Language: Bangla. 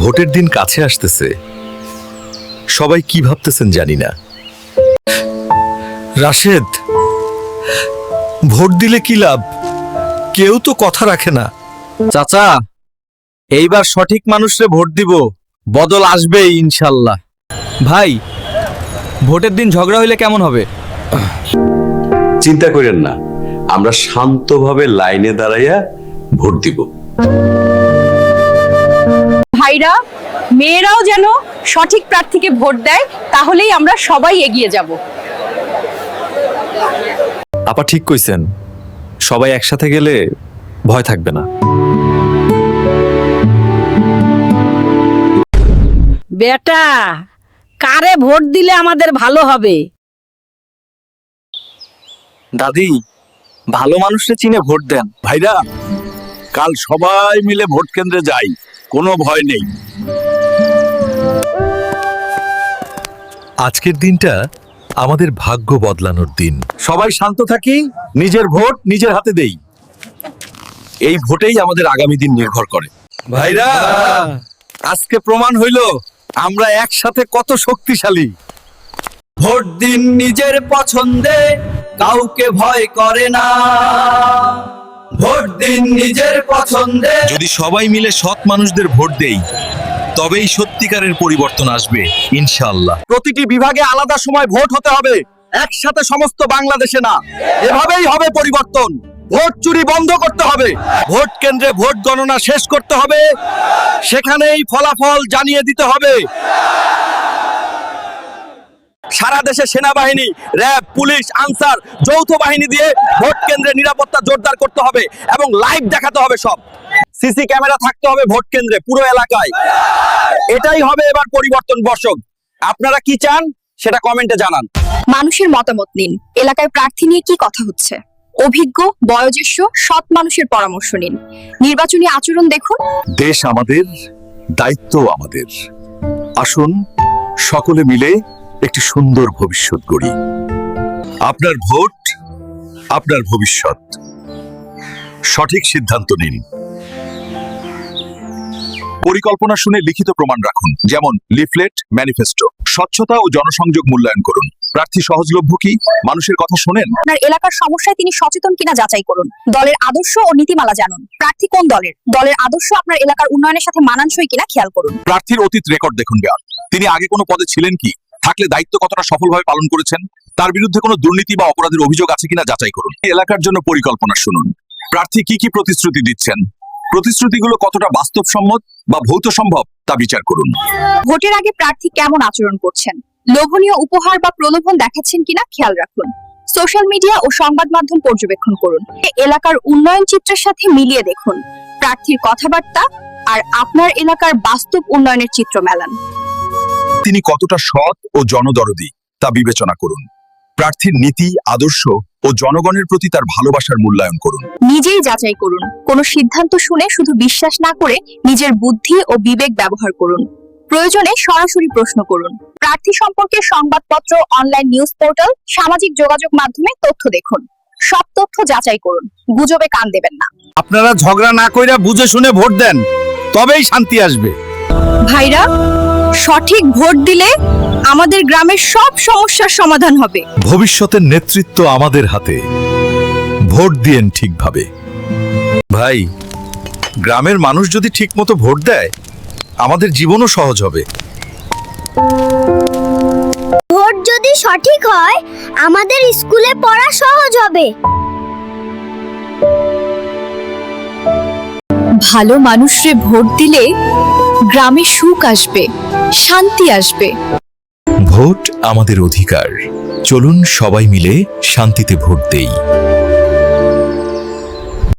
ভোটের দিন কাছে আসতেছে। সবাই কি ভাবতেছেন জানি না। রাশেদ ভোট দিলে কি লাভ? কেউ তো কথা রাখে না। চাচা এইবার সঠিক মানুষরে ভোট দিব বদল আসবে ইনশাল্লাহ। ভাই ভোটের দিন ঝগড়া হইলে কেমন হবে? চিন্তা করেন না আমরা শান্তভাবে লাইনে দাঁড়াইয়া ভোট দিব। ভাইরা মেয়েরাও যেন সঠিক প্রার্থীকে ভোট দেয় তাহলেই আমরা সবাই এগিয়ে যাব। আপা ঠিক কইছেন সবাই একসাথে গেলে ভয় থাকবে না। বেটা কারে ভোট দিলে আমাদের ভালো হবে? দাদি ভালো মানুষরে চিনে ভোট দেন। ভাইরা কাল সবাই মিলে ভোট কেন্দ্রে যাই। কোনো ভয় নেই। আজকের দিনটা আমাদের ভাগ্য বদলানোর দিন। সবাই শান্ত থাকি নিজের ভোট নিজের হাতে দেই। এই ভোটেই আমাদের আগামী দিন নির্ভর করে। ভাইরা আজকে প্রমাণ হইল আমরা একসাথে কত শক্তিশালী। ভোট দিন নিজের পছন্দে কাউকে ভয় করে না। ভোট দিন নিজের পছন্দে। যদি সবাই মিলে সৎ মানুষদের ভোট দেই তবেই সত্যিকারের পরিবর্তন আসবে ইনশাআল্লাহ। প্রতিটি বিভাগে আলাদা সময় ভোট হতে হবে একসাথে সমস্ত বাংলাদেশে না। এভাবেই হবে পরিবর্তন। ভোট চুরি বন্ধ করতে হবে। ভোট কেন্দ্রে ভোট গণনা শেষ করতে হবে। সেখানেই ফলাফল জানিয়ে দিতে হবে। সারা দেশে সেনাবাহিনী র্যাব পুলিশ আনসার যৌথ বাহিনী দিয়ে ভোট কেন্দ্রে নিরাপত্তা জোরদার করতে হবে এবং লাইভ দেখাতে হবে সব। সিসি ক্যামেরা থাকতে হবে ভোট কেন্দ্রে পুরো এলাকায়। এটাই হবে এবার পরিবর্তন বর্ষক আপনারা কি চান সেটা কমেন্টে জানান। মানুষের মতামত নিন। এলাকায় প্রার্থী নিয়ে কি কথা হচ্ছে? অভিজ্ঞ বয়োজ্যেষ্ঠ সৎ মানুষের পরামর্শ নিন। নির্বাচনী আচরণ দেখুন। দেশ আমাদের দায়িত্ব আমাদের। আসুন সকলে মিলে একটি সুন্দর ভবিষ্যৎ গড়ি। আপনার ভোট আপনার ভবিষ্যৎ। সঠিক সিদ্ধান্ত নিন। পরিকল্পনা শুনে লিখিত প্রমাণ রাখুন যেমন লিফলেট ম্যানিফেস্টো। স্বচ্ছতা ও জনসংযোগ মূল্যায়ন করুন। প্রার্থী সহজলভ্য কি? মানুষের কথা শোনেন? আপনার এলাকার সমস্যায় তিনি সচেতন কিনা যাচাই করুন। দলের আদর্শ ও নীতিমালা জানুন। প্রার্থী কোন দলের? দলের আদর্শ আপনার এলাকার উন্নয়নের সাথে মানানসই কিনা খেয়াল করুন। প্রার্থীর অতীত রেকর্ড দেখুন বেয়ার তিনি আগে কোনো পদে ছিলেন কি? থাকলে দায়িত্ব কতটা সফলভাবে পালন করেছেন, তার বিরুদ্ধে কোনো দুর্নীতি বা অপরাধের অভিযোগ আছে কিনা যাচাই করুন। এলাকার জন্য পরিকল্পনা শুনুন। প্রার্থী কি কি প্রতিশ্রুতি দিচ্ছেন? প্রতিশ্রুতিগুলো কতটা বাস্তবসম্মত বা ভৌত সম্ভব তা বিচার করুন। ভোটের আগে প্রার্থী কেমন আচরণ করছেন? লোভনীয় উপহার বা প্রলোভন দেখাচ্ছেন কিনা খেয়াল রাখুন। সোশ্যাল মিডিয়া ও সংবাদ মাধ্যম পর্যবেক্ষণ করুন। এলাকার উন্নয়ন চিত্রের সাথে মিলিয়ে দেখুন। প্রার্থীর কথাবার্তা আর আপনার এলাকার বাস্তব উন্নয়নের চিত্র মেলান তিনি কতটা সৎ ও জনদরদি তা বিবেচনা করুন। প্রার্থীর নীতি আদর্শ ও জনগণের প্রতি তার ভালোবাসার মূল্যায়ন করুন। নিজেই যাচাই করুন। কোনো সিদ্ধান্ত শুনে শুধু বিশ্বাস না করে নিজের বুদ্ধি ও বিবেক ব্যবহার করুন। প্রয়োজনে সরাসরি প্রশ্ন করুন। প্রার্থী সম্পর্কে সংবাদপত্র অনলাইন নিউজ পোর্টাল সামাজিক যোগাযোগ মাধ্যমে তথ্য দেখুন। সব তথ্য যাচাই করুন। গুজবে কান দেবেন না। আপনারা ঝগড়া না কইরা বুঝে শুনে ভোট দেন তবেই শান্তি আসবে। ভাইরা সঠিক ভোট দিলে আমাদের গ্রামের সব সমস্যার সমাধান হবে। ভবিষ্যতের নেতৃত্ব আমাদের হাতে। ভোট দিয়েন ঠিকভাবে। ভাই গ্রামের মানুষ যদি ঠিকমতো ভোট দেয় আমাদের জীবনও সহজ হবে। ভোট যদি সঠিক হয় আমাদের স্কুলে পড়া সহজ হবে। ভালো মানুষরে ভোট দিলে গ্রামে সুখ আসবে, শান্তি আসবে। ভোট আমাদের অধিকার। চলুন সবাই মিলে শান্তিতে ভোট দেই।